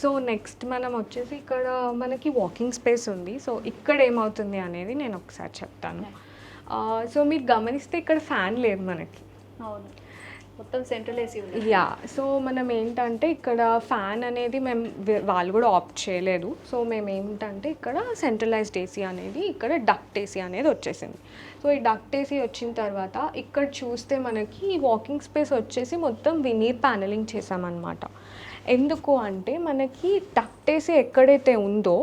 So next మనం వచ్చేసి ఇక్కడ మనకి వాకింగ్ స్పేస్ ఉంది. సో ఇక్కడ ఏమవుతుంది అనేది నేను ఒకసారి చెప్తాను. సో మీరు గమనిస్తే ఇక్కడ ఫ్యాన్ లేదు మనకి. అవును. మొత్తం సెంట్రల్ ఏసీ యా సో మనం ఏంటంటే ఇక్కడ ఫ్యాన్ అనేది మేము వాళ్ళు కూడా ఆప్ట్ చేయలేదు. సో మేము ఏంటంటే ఇక్కడ సెంట్రలైజ్డ్ ఏసీ అనేది ఇక్కడ డక్ట్ ఏసీ అనేది వచ్చేసింది. సో ఈ డక్ట్ ఏసీ వచ్చిన తర్వాత ఇక్కడ చూస్తే మనకి వాకింగ్ స్పేస్ వచ్చేసి మొత్తం వినీర్ ప్యానలింగ్ చేసామన్నమాట ఎందుకు అంటే మనకి డక్ట్ ఏసీ ఎక్కడైతే ఉందో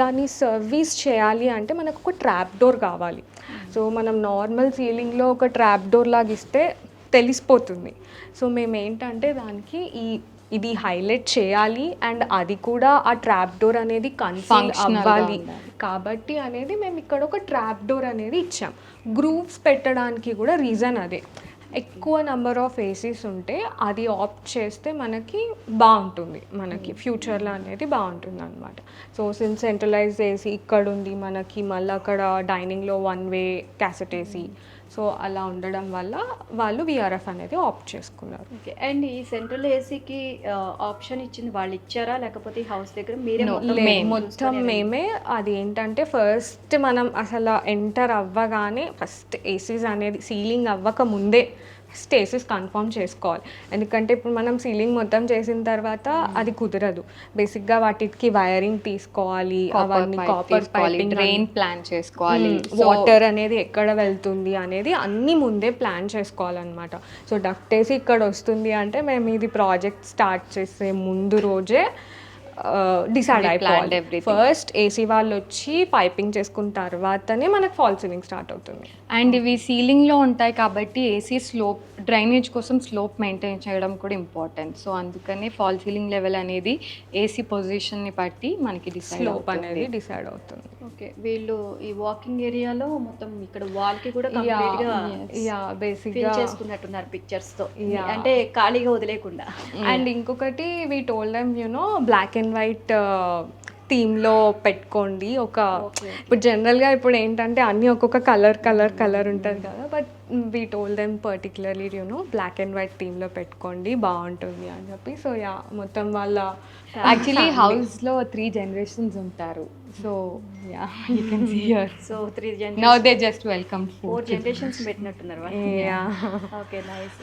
దాన్ని సర్వీస్ చేయాలి అంటే మనకు ఒక ట్రాప్ డోర్ కావాలి. సో మనం నార్మల్ సీలింగ్లో ఒక ట్రాప్ డోర్ లాగా ఇస్తే తెలిసిపోతుంది. సో మేము ఏంటంటే దానికి ఈ ఇది హైలైట్ చేయాలి అండ్ అది కూడా ఆ ట్రాప్ డోర్ అనేది కన్ఫర్మ్ అవ్వాలి. కాబట్టి అనేది మేము ఇక్కడ ఒక ట్రాప్ డోర్ అనేది ఇచ్చాం. గ్రూప్స్ పెట్టడానికి కూడా రీజన్ అదే. ఎక్కువ నెంబర్ ఆఫ్ ఏసీస్ ఉంటే అది ఆప్ట్ చేస్తే మనకి బాగుంటుంది. మనకి ఫ్యూచర్లో అనేది బాగుంటుంది అనమాట సో సిన్స్ సెంట్రలైజ్ ఏసీ ఇక్కడ ఉంది మనకి మళ్ళీ అక్కడ డైనింగ్లో one way cassette AC so అలా ఉండడం వల్ల వాళ్ళు విఆర్ఎఫ్ అనేది ఆప్ట్ చేసుకున్నారు. ఓకే అండ్ ఈ సెంట్రల్ ఏసీకి ఆప్షన్ ఇచ్చింది వాళ్ళు ఇచ్చారా? లేకపోతే ఈ హౌస్ దగ్గర మీరే మొత్తం మేమే అది ఏంటంటే ఫస్ట్ మనం అసలు ఎంటర్ అవ్వగానే ఫస్ట్ ఏసీస్ అనేది సీలింగ్ అవ్వక ముందే ఫస్ట్ ఏసీస్ కన్ఫర్మ్ చేసుకోవాలి. ఎందుకంటే ఇప్పుడు మనం సీలింగ్ మొత్తం చేసిన తర్వాత అది కుదరదు. బేసిక్గా వాటికి వైరింగ్ తీసుకోవాలి అవన్నీ కాపర్ పైపింగ్ డ్రైన్ ప్లాన్ చేసుకోవాలి. వాటర్ అనేది ఎక్కడ వెళ్తుంది అనేది అన్ని ముందే ప్లాన్ చేసుకోవాలన్నమాట. సో డక్ట్ వేసి ఇక్కడ వస్తుంది అంటే మేము ఇది ప్రాజెక్ట్ స్టార్ట్ చేసే ముందు రోజే డిసైడ్ అయిపోవాలి everything. ఫస్ట్ ఏసీ వాళ్ళు వచ్చి పైపింగ్ చేసుకున్న తర్వాతనే మనకు ఫాల్ సీలింగ్ స్టార్ట్ అవుతుంది అండ్ ఇవి సీలింగ్లో ఉంటాయి కాబట్టి ఏసీ స్లోప్ డ్రైనేజ్ కోసం స్లోప్ మెయింటైన్ చేయడం కూడా ఇంపార్టెంట్. సో అందుకని ఫాల్ సీలింగ్ లెవెల్ అనేది ఏసీ పొజిషన్ని బట్టి మనకి డిసైడ్ స్లోప్ అనేది డిసైడ్ అవుతుంది. ఓకే వీళ్ళు ఈ వాకింగ్ ఏరియాలో మొత్తం ఇక్కడ వాల్కి కూడా కంప్లీట్గా యా బేసిక్గా చేసుకున్నట్టున్నారు పిక్చర్స్తో Yeah. అంటే ఖాళీగా వదిలేకుండా. అండ్ ఇంకొకటి we told them you know black and white థీమ్లో పెట్టుకోండి. ఒక ఇప్పుడు జనరల్గా ఇప్పుడు ఏంటంటే అన్నీ ఒక్కొక్క కలర్ కలర్ కలర్ ఉంటుంది కదా. But we told them particularly you know black and white థీమ్లో పెట్టుకోండి. బాగుంటుంది అని చెప్పి. సో యా మొత్తం వాళ్ళ యాక్చువల్లీ హౌస్లో త్రీ జనరేషన్స్ ఉంటారు. So yeah you can see here so three now they just welcome four generations పెట్టినట్టున్నారు yeah okay nice